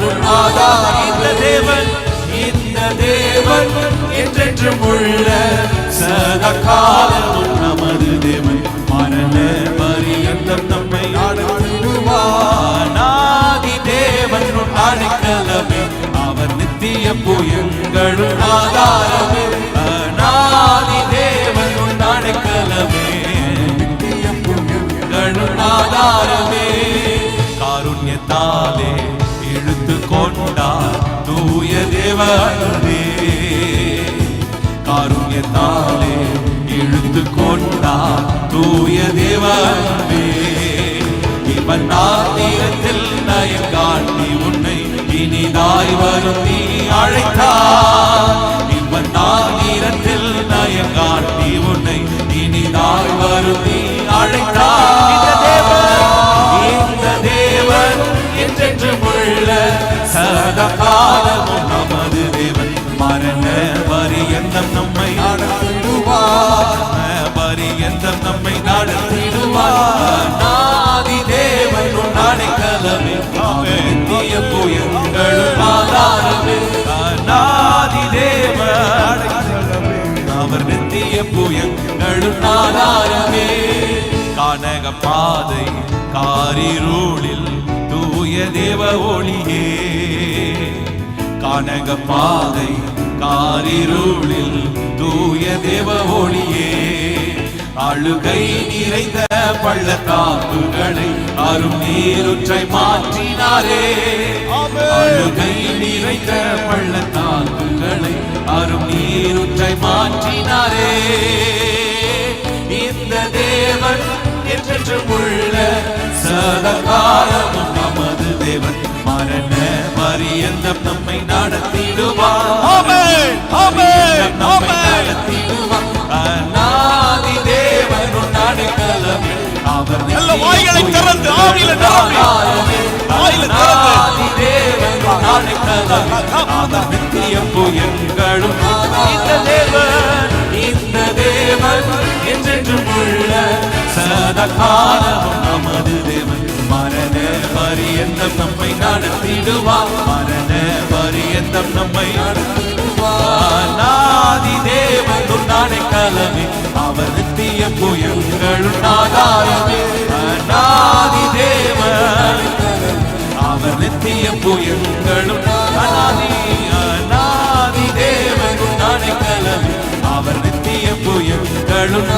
ஆதாரம் இந்த தேவன் இந்த தேவன் என்றென்றும் உள்ள சதா காலமும் நமது தேவன். மரண பரியந்தம் நம்மை அநாதி தேவன் அடைக்கலமே. அவர் நித்திய புயங்களும் ஆதாரமே. அநாதி தேவன் அடைக்கலமே. நித்திய புயங்களும் ஆதாரமே. காருண்யத்தாலே இழுத்து கொண்டார் தூய தேவனே. காருண்யத்தாலே இழுத்து கொண்டார் தூய தேவனே. இவன் நாத்தியத்தில் நயம் காட்டி உன்னை இனிதாய் வரும் நீ அழைத்தார் இவன் நாத்திரத்தில் நயம் காட்டி உன்னை இனிதாய் வரும் நீ அழைத்தார் சதாகாலமும் நமது தேவன். மரண பரியந்தம் நம்மை நடத்திடுவார். பரியந்தம் நம்மை நடத்திடுவார். நாதி தேவன் அடைக்கலமே நித்திய புயங்களும் ஆதாரமே நாதி தேவன் அவர் நித்திய புயங்களும் ஆதாரமே கானக பாதை காரிருளில் தூய தேவ ஒளியே. வானக பாதை காரிருளில் தூய தேவ ஒளியே. அழுகை நிறைந்த பள்ளத்தாக்குகளை அரும் நீருற்றை மாற்றினாரே. அழுகை நிறைந்த பள்ளத்தாக்குகளை அரும் நீருற்றை மாற்றினாரே. இந்த தேவன் என்றென்றும் உள்ள சதகாலமும் நமது தேவன் மரண பரியந்தம் நம்மை நடத்திடுவார். நம்மை. நடத்திடுவார். அநாதி தேவன் அடைக்கலம் அவர் நல்ல வாய்களை திறந்து, ஆவியில நிரம்பி, வாயில திறந்து. அநாதி தேவன் அடைக்கலம் அவர் நித்திய புயங்களும். இந்த தேவன் இந்த தேவன் என்றென்றும் உள்ள சதகாலமும் நமது தேவன். மரண பரியந்தம் நம்மை நடத்திடுவார் மரண பரியந்தம் நம்மை நாதி தேவன் நானே கலவி அவர் நித்திய புயங்களும் ஆதாரமே நாதி தேவன் அவர் நித்திய புயங்களும் அநாதி அநாதி தேவன் நானே கலவி அவர் நித்திய புயங்களும்